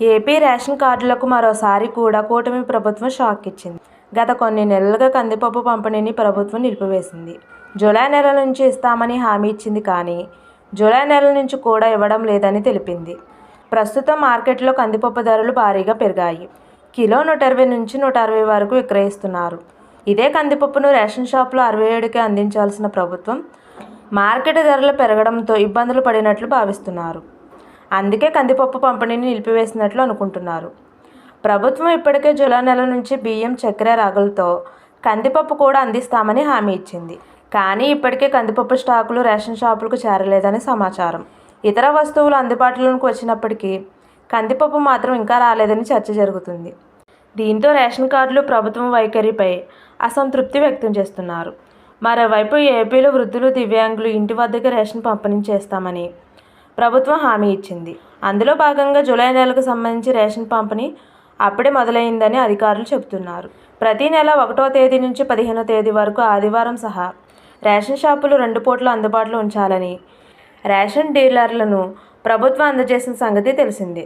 AP ration కార్డులకు మరోసారి కూడా కూటమి ప్రభుత్వం షాక్ ఇచ్చింది. గత కొన్ని నెలలుగా కందిపప్పు పంపిణీని ప్రభుత్వం నిలిపివేసింది. జూలై నెల నుంచి ఇస్తామని హామీ ఇచ్చింది కానీ జూలై నెల నుంచి కూడా ఇవ్వడం లేదని తెలిపింది. ప్రస్తుతం మార్కెట్లో కందిపప్పు ధరలు భారీగా పెరిగాయి. కిలో నూట ఇరవై నుంచి నూట అరవై వరకు విక్రయిస్తున్నారు. ఇదే కందిపప్పును రేషన్ షాప్లో అరవై ఏడుకే అందించాల్సిన ప్రభుత్వం మార్కెట్ ధరలు పెరగడంతో ఇబ్బందులు పడినట్లు భావిస్తున్నారు. అందుకే కందిపప్పు పంపిణీని నిలిపివేసినట్లు అనుకుంటున్నారు. ప్రభుత్వం ఇప్పటికే జూలై నెల నుంచి బియ్యం చక్కెర రాగులతో కందిపప్పు కూడా అందిస్తామని హామీ ఇచ్చింది. కానీ ఇప్పటికే కందిపప్పు స్టాకులు రేషన్ షాపులకు చేరలేదని సమాచారం. ఇతర వస్తువులు అందుబాటులోకి వచ్చినప్పటికీ కందిపప్పు మాత్రం ఇంకా రాలేదని చర్చ జరుగుతుంది. దీంతో రేషన్ కార్డులు ప్రభుత్వం వైఖరిపై అసంతృప్తి వ్యక్తం చేస్తున్నారు. మరోవైపు ఏపీలో వృద్ధులు దివ్యాంగులు ఇంటి వద్దకే రేషన్ పంపిణీ చేస్తామని ప్రభుత్వం హామీ ఇచ్చింది. అందులో భాగంగా జూలై నెలకు సంబంధించి రేషన్ పంపిణీ అప్పుడే మొదలైందని అధికారులు చెబుతున్నారు. ప్రతి నెల ఒకటో తేదీ నుంచి పదిహేనో తేదీ వరకు ఆదివారం సహా రేషన్ షాపులు రెండు పూట్లు అందుబాటులో ఉంచాలని రేషన్ డీలర్లను ప్రభుత్వం అందజేసిన సంగతి తెలిసిందే.